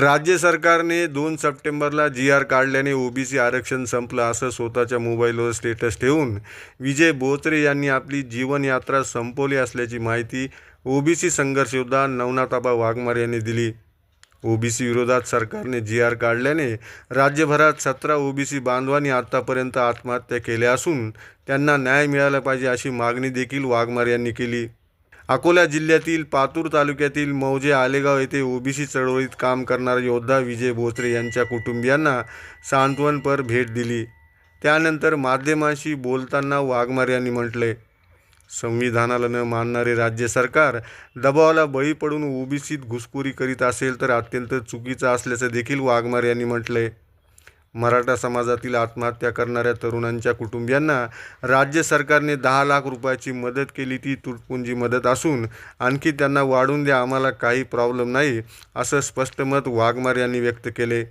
राज्य सरकारने दोन सप्टेंबरला जी आर काढल्याने ओबीसी आरक्षण संपलं असं स्वतःच्या मोबाईलवर स्टेटस ठेवून विजय बोचरे यांनी आपली जीवनयात्रा संपवली असल्याची माहिती ओबीसी संघर्ष योद्धा नवनाथाबा वाघमार यांनी दिली. ओबीसी विरोधात सरकारने जी आर काढल्याने राज्यभरात सतरा ओबीसी बांधवांनी आत्तापर्यंत आत्महत्या केल्या असून त्यांना न्याय मिळाला पाहिजे अशी मागणी देखील वाघमार यांनी केली. अकोला जिल्ह्यातील पातूर तालुक्यातील मौजे आलेगाव येथे ओबीसी चळवळीत काम करणारा योद्धा विजय भोसरे यांच्या कुटुंबियांना सांत्वनपर भेट दिली. त्यानंतर माध्यमांशी बोलताना वाघमार यांनी म्हटले संविधानाला न मानणारे राज्य सरकार दबावाला बळी पडून ओबीसीत घुसखोरी करीत असेल तर अत्यंत चुकीचं असल्याचं देखील वाघमार यांनी म्हटलंय मराठा समाजातील आत्महत्या करणाऱ्या तरुणांच्या कुटुंबियांना राज्य सरकारने दहा लाख रुपयाची मदत केली ती तुटपुंजी मदत असून आणखी त्यांना वाढून द्या आम्हाला काही प्रॉब्लेम नाही असं स्पष्ट मत वाघमार यांनी व्यक्त केले.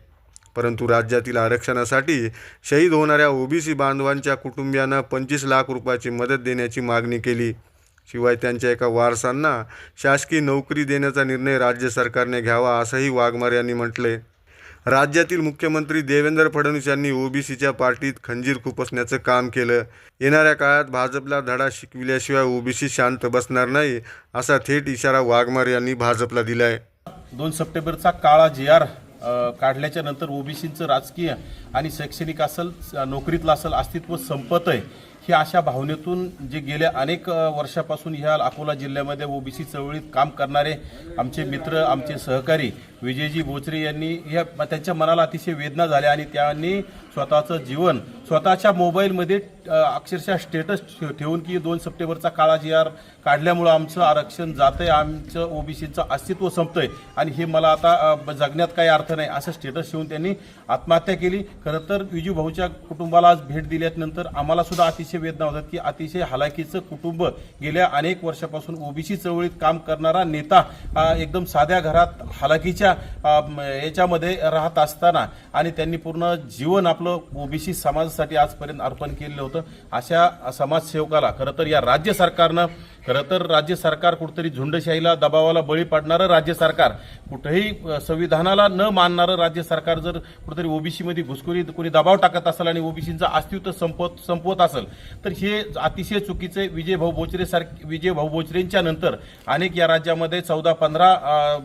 परंतु राज्यातील आरक्षणासाठी शहीद होणाऱ्या ओबीसी बांधवांच्या कुटुंबियांना पंचवीस लाख रुपयाची मदत देण्याची मागणी केली. शिवाय त्यांच्या एका वारसांना शासकीय नोकरी देण्याचा निर्णय राज्य सरकारने घ्यावा असंही वाघमार यांनी म्हटले. राज्यातील मुख्यमंत्री देवेंद्र फडणवीस यांनी ओबीसीच्या पार्टीत खंजीर खुपसण्याचं काम केलं. येणाऱ्या काळात भाजपला धडा शिकविल्याशिवाय ओबीसी शांत बसणार नाही असा थेट इशारा वाघमार यांनी भाजपला दिलाय. दोन सप्टेंबरचा काळा जी आर काढल्याच्या नंतर ओबीसीचं राजकीय आणि शैक्षणिक असेल नोकरीतलं असेल अस्तित्व संपत आहे ही अशा भावनेतून जे गेल्या अनेक वर्षापासून ह्या अकोला जिल्ह्यामध्ये ओबीसी चळवळीत काम करणारे आमचे मित्र आमचे सहकारी विजयजी बोचरे यांनी ह्या त्यांच्या मनाला अतिशय वेदना झाल्या आणि त्यांनी स्वतःचं जीवन स्वतःच्या मोबाईलमध्ये अक्षरशः स्टेटस ठेवून की दोन सप्टेंबरचा काळा जी आर काढल्यामुळं आमचं आरक्षण जातं आहे आमचं ओबीसीचं अस्तित्व संपतंय आणि हे मला आता जगण्यात काही अर्थ नाही असं स्टेटस ठेवून त्यांनी आत्महत्या केली. खरं तर विजू भाऊच्या कुटुंबाला आज भेट दिल्यानंतर आम्हाला सुद्धा अतिशय वेदना होतात की अतिशय हालाकीचं कुटुंब गेल्या अनेक वर्षापासून ओबीसी चळवळीत काम करणारा नेता एकदम साध्या घरात हालाकीच्या याच्यामध्ये राहत असताना आणि त्यांनी पूर्ण जीवन आपलं ओबीसी समाजासाठी आजपर्यंत अर्पण केलेलं होतं. अशा समाजसेवकाला खरं तर या राज्य सरकारनं खरं तर राज्य सरकार कुठंतरी झुंडशाहीला दबावाला बळी पडणारं राज्य सरकार कुठेही संविधानाला न मानणारं राज्य सरकार जर कुठेतरी ओबीसीमध्ये घुसखोरी कोणी दबाव टाकत असेल आणि ओबीसींचं अस्तित्व संपवत संपवत असेल तर हे अतिशय चुकीचे विजय भाऊ बोचरे सारखे विजय भाऊ बोचरेंच्या नंतर अनेक या राज्यामध्ये चौदा पंधरा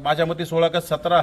माझ्या मते सोळा का सतरा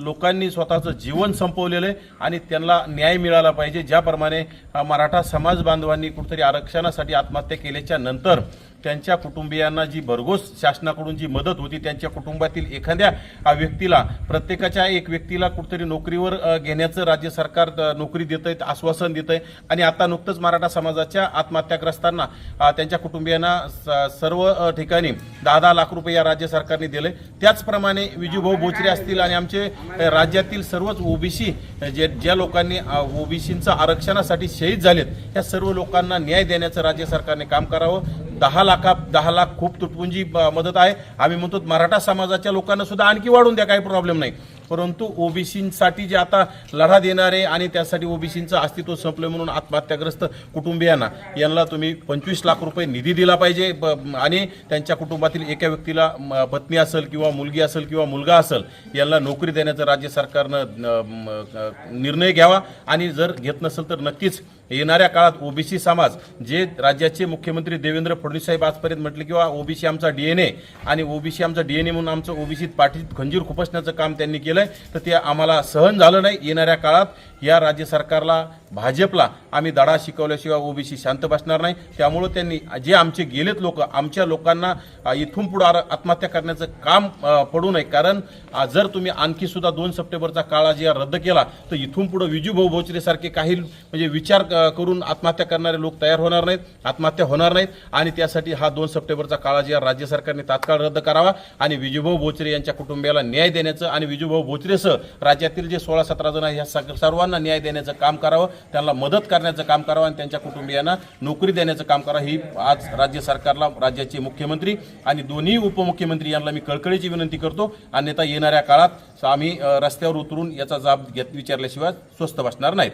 लोकांनी स्वतःचं जीवन संपवलेलं आहे आणि त्यांना न्याय मिळाला पाहिजे. ज्याप्रमाणे मराठा समाज बांधवांनी कुठेतरी आरक्षणासाठी आत्महत्या केल्याच्यानंतर त्यांच्या कुटुंबियांना जी भरघोस शासनाकडून जी मदत होती त्यांच्या कुटुंबातील एखाद्या व्यक्तीला प्रत्येकाच्या एक व्यक्तीला कुठेतरी नोकरीवर घेण्याचं राज्य सरकार नोकरी देत आहे आश्वासन देत आहे आणि आता नुकतंच मराठा समाजाच्या आत्महत्याग्रस्तांना त्यांच्या कुटुंबियांना स- सर्व ठिकाणी दहा दहा लाख रुपये या राज्य सरकारने दिले. त्याचप्रमाणे विजूभाऊ बोचरे असतील आणि आमचे राज्यातील सर्वच ओबीसी जे ज्या लोकांनी ओबीसींचं आरक्षणासाठी शहीद झालेत त्या सर्व लोकांना न्याय देण्याचं राज्य सरकारने काम करावं. दहा लाखा दहा लाख खूप तुटपुंजी मदत आहे. आम्ही म्हणतो मराठा समाजाच्या लोकांना सुद्धा आणखी वाढून द्या काही प्रॉब्लेम नाही. परंतु ओबीसींसाठी जे आता लढा देणारे आणि त्यासाठी ओबीसींचं अस्तित्व संपलं म्हणून आत्महत्याग्रस्त कुटुंबियांना यांना तुम्ही पंचवीस लाख रुपये निधी दिला पाहिजे. ब- आणि त्यांच्या कुटुंबातील एका व्यक्तीला म, पत्नी असेल किंवा मुलगी असेल किंवा मुलगा असेल यांना नोकरी देण्याचं राज्य सरकारनं निर्णय घ्यावा. आणि जर घेत नसेल तर नक्कीच येणाऱ्या काळात ओबीसी समाज जे राज्याचे मुख्यमंत्री देवेंद्र फडणवीस साहेब आजपर्यंत म्हटले किंवा ओबीसी आमचा डीएनए आणि ओबीसी आमचा डीएनए म्हणून आमचं ओबीसीत पाठीत खंजीर खुपसण्याचं काम त्यांनी केलं आहे तर ते आम्हाला सहन झालं नाही येणाऱ्या काळात या राज्य सरकारला भाजपला आम्ही दडा शिकवल्याशिवाय ओबीसी शांत बसणार नाही. त्यामुळं त्यांनी जे आमचे गेलेत लोक आमच्या लोकांना इथून पुढे आत्महत्या करण्याचं काम पडू नये. कारण जर तुम्ही आणखी सुद्धा दोन सप्टेंबरचा काळा जे रद्द केला तर इथून पुढे विजूभाऊ भोचरेसारखे काही म्हणजे विचार करून आत्महत्या करणारे लोक तयार होणार नाहीत आत्महत्या होणार नाहीत. आणि त्यासाठी हा दोन सप्टेंबरचा काळाजी राज्य सरकारने तात्काळ रद्द करावा आणि विजूभाऊ भोचरे यांच्या कुटुंबियाला न्याय देण्याचं आणि विजूभाऊ भोचरेसह राज्यातील जे सोळा सतरा जण आहे ह्या सग- सर्वांना न्याय देण्याचं काम करावं. त्यांना मदत करण्याचं काम करावं आणि त्यांच्या कुटुंबियांना नोकरी देण्याचं काम करावं. ही आज राज्य सरकारला राज्याचे मुख्यमंत्री आणि दोन्ही उपमुख्यमंत्री यांना मी कळकळीची विनंती करतो. अन्यथा येणाऱ्या काळात आम्ही रस्त्यावर उतरून याचा जाब घेत विचारल्याशिवाय स्वस्थ बसणार नाहीत.